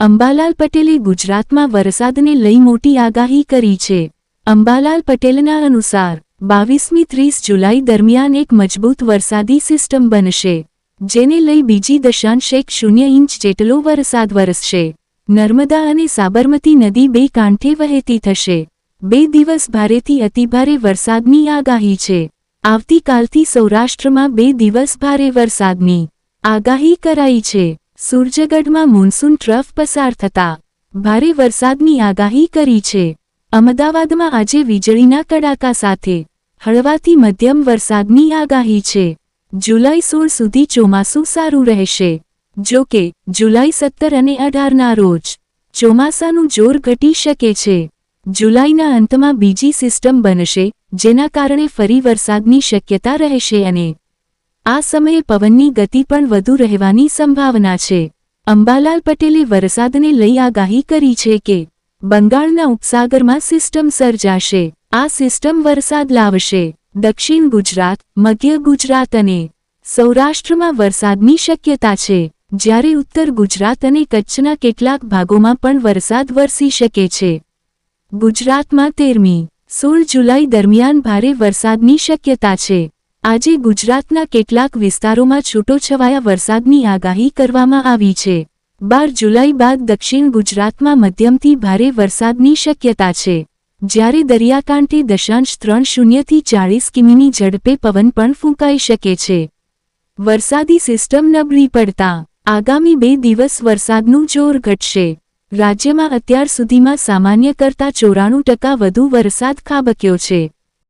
અંબાલાલ પટેલે ગુજરાતમાં વરસાદને લઈ મોટી આગાહી કરી છે. અંબાલાલ પટેલના અનુસાર, બાવીસમી ત્રીસ જુલાઈ દરમિયાન એક મજબૂત વરસાદી સિસ્ટમ બનશે, જેને લઈ બીજી દશાંશ એક શૂન્ય ઇંચ જેટલો વરસાદ વરસશે. નર્મદા અને સાબરમતી નદી બે કાંઠે વહેતી થશે. બે દિવસ ભારેથી અતિભારે વરસાદની આગાહી છે. આવતીકાલથી સૌરાષ્ટ્રમાં બે દિવસ ભારે વરસાદની આગાહી કરાઈ છે. સૂરજગઢમાં મોન્સૂન ટ્રફ પસાર થતા ભારે વરસાદની આગાહી કરી છે. અમદાવાદમાં આજે વીજળીના કડાકા સાથે હળવાથી મધ્યમ વરસાદની આગાહી છે. જુલાઈ સોળ સુધી ચોમાસું સારું રહેશે. જો કે, જુલાઈ સત્તર અને અઢારના રોજ ચોમાસાનું જોર ઘટી શકે છે. જુલાઈના અંતમાં બીજી સિસ્ટમ બનશે, જેના કારણે ફરી વરસાદની શક્યતા રહેશે અને આ સમયે પવનની ગતિ પણ વધુ રહેવાની સંભાવના છે. અંબાલાલ પટેલે વરસાદને લઈ આગાહી કરી છે કે, બંગાળના ઉપસાગરમાં સિસ્ટમ સર્જાશે. આ સિસ્ટમ વરસાદ લાવશે. દક્ષિણ ગુજરાત, મધ્ય ગુજરાત અને સૌરાષ્ટ્રમાં વરસાદની શક્યતા છે. જ્યારે ઉત્તર ગુજરાત અને કચ્છના કેટલાક ભાગોમાં પણ વરસાદ વરસી શકે છે. ગુજરાતમાં તેરમી, સોળ જુલાઈ દરમિયાન ભારે વરસાદની શક્યતા છે. આજે ગુજરાતના કેટલાક વિસ્તારોમાં છૂટોછવાયા વરસાદની આગાહી કરવામાં આવી છે. બાર જુલાઈ બાદ દક્ષિણ ગુજરાતમાં મધ્યમથી ભારે વરસાદની શક્યતા છે. જ્યારે દરિયાકાંઠે દશાંશ ત્રણ શૂન્યથી ચાળીસ કિમીની ઝડપે પવન પણ ફૂંકાઈ શકે છે. વરસાદી સિસ્ટમ નબળી પડતા આગામી બે દિવસ વરસાદનું જોર ઘટશે. રાજ્યમાં અત્યાર સુધીમાં સામાન્ય કરતાં ચોરાણું ટકા વધુ વરસાદ ખાબક્યો છે.